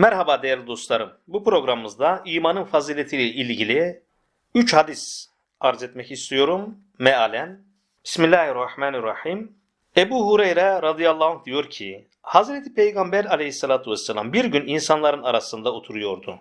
Merhaba değerli dostlarım. Bu programımızda imanın faziletiyle ilgili 3 hadis arz etmek istiyorum. Mealen. Bismillahirrahmanirrahim. Ebu Hureyre radıyallahu anh diyor ki, Hazreti Peygamber aleyhissalatu vesselam bir gün insanların arasında oturuyordu.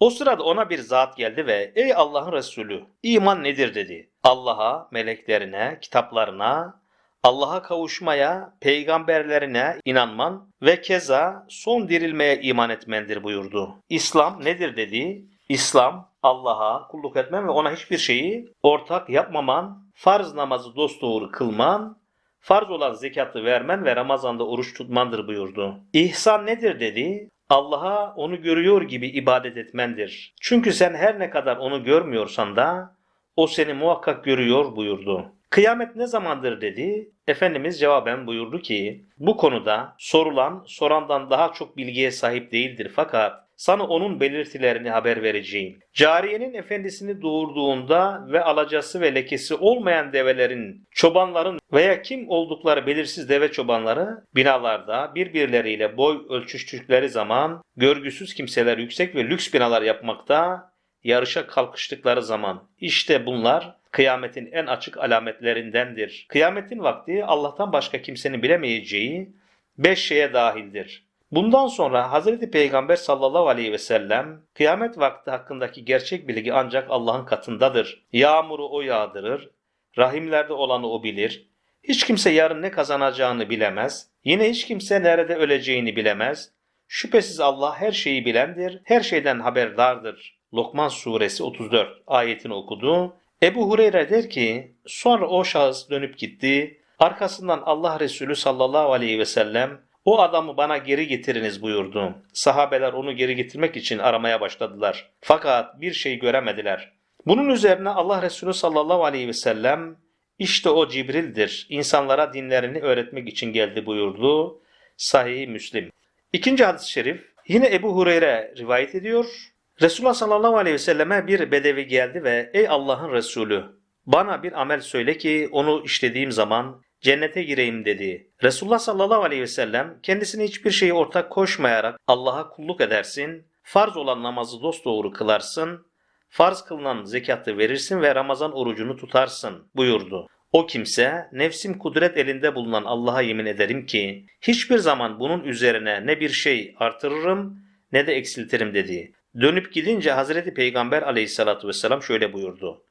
O sırada ona bir zat geldi ve ey Allah'ın Resulü iman nedir dedi. Allah'a, meleklerine, kitaplarına, Allah'a kavuşmaya, peygamberlerine inanman ve keza son dirilmeye iman etmendir buyurdu. İslam nedir dedi. İslam Allah'a kulluk etmen ve ona hiçbir şeyi ortak yapmaman, farz namazı dosdoğru kılman, farz olan zekatı vermen ve Ramazan'da oruç tutmandır buyurdu. İhsan nedir dedi. Allah'a onu görüyor gibi ibadet etmendir. Çünkü sen her ne kadar onu görmüyorsan da o seni muhakkak görüyor buyurdu. Kıyamet ne zamandır dedi. Efendimiz cevaben buyurdu ki bu konuda sorulan sorandan daha çok bilgiye sahip değildir fakat sana onun belirtilerini haber vereceğim. Cariyenin efendisini doğurduğunda ve alacası ve lekesi olmayan develerin, çobanların veya kim oldukları belirsiz deve çobanları binalarda birbirleriyle boy ölçüştükleri zaman görgüsüz kimseler yüksek ve lüks binalar yapmakta yarışa kalkıştıkları zaman işte bunlar kıyametin en açık alametlerindendir. Kıyametin vakti Allah'tan başka kimsenin bilemeyeceği beş şeye dahildir. Bundan sonra Hazreti Peygamber sallallahu aleyhi ve sellem kıyamet vakti hakkındaki gerçek bilgi ancak Allah'ın katındadır. Yağmuru o yağdırır, rahimlerde olanı o bilir. Hiç kimse yarın ne kazanacağını bilemez. Yine hiç kimse nerede öleceğini bilemez. Şüphesiz Allah her şeyi bilendir, her şeyden haberdardır. Lokman suresi 34 ayetini okudu. Ebu Hureyre der ki, sonra o şahıs dönüp gitti. Arkasından Allah Resulü sallallahu aleyhi ve sellem o adamı bana geri getiriniz buyurdu. Sahabeler onu geri getirmek için aramaya başladılar. Fakat bir şey göremediler. Bunun üzerine Allah Resulü sallallahu aleyhi ve sellem işte o Cibril'dir. İnsanlara dinlerini öğretmek için geldi buyurdu. Sahih Müslim. İkinci hadis-i şerif yine Ebu Hureyre rivayet ediyor. Resulullah sallallahu aleyhi ve selleme bir bedevi geldi ve ey Allah'ın Resulü bana bir amel söyle ki onu işlediğim zaman cennete gireyim dedi. Resulullah sallallahu aleyhi ve sellem kendisine hiçbir şeyi ortak koşmayarak Allah'a kulluk edersin, farz olan namazı dosdoğru kılarsın, farz kılınan zekatı verirsin ve Ramazan orucunu tutarsın buyurdu. O kimse nefsim kudret elinde bulunan Allah'a yemin ederim ki hiçbir zaman bunun üzerine ne bir şey artırırım ne de eksiltirim dedi. Dönüp gidince Hazreti Peygamber aleyhissalatü vesselam şöyle buyurdu.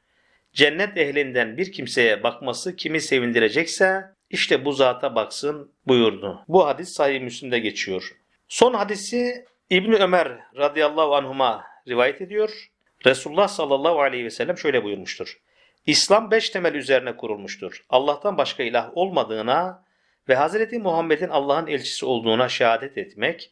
Cennet ehlinden bir kimseye bakması kimi sevindirecekse işte bu zata baksın buyurdu. Bu hadis Sahih Müslim'de geçiyor. Son hadisi İbni Ömer radıyallahu anhuma rivayet ediyor. Resulullah sallallahu aleyhi ve sellem şöyle buyurmuştur. İslam beş temel üzerine kurulmuştur. Allah'tan başka ilah olmadığına ve Hazreti Muhammed'in Allah'ın elçisi olduğuna şehadet etmek,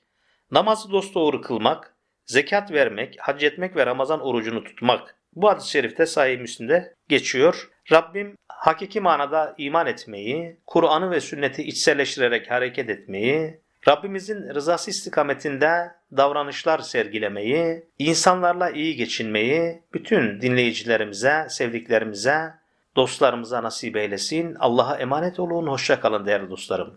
namazı dosdoğru kılmak, zekat vermek, hac etmek ve Ramazan orucunu tutmak. Bu hadis-i şerifte Sahih Müslim'de geçiyor. Rabbim hakiki manada iman etmeyi, Kur'an'ı ve sünneti içselleştirerek hareket etmeyi, Rabbimizin rızası istikametinde davranışlar sergilemeyi, insanlarla iyi geçinmeyi bütün dinleyicilerimize, sevdiklerimize, dostlarımıza nasip eylesin. Allah'a emanet olun. Hoşça kalın değerli dostlarım.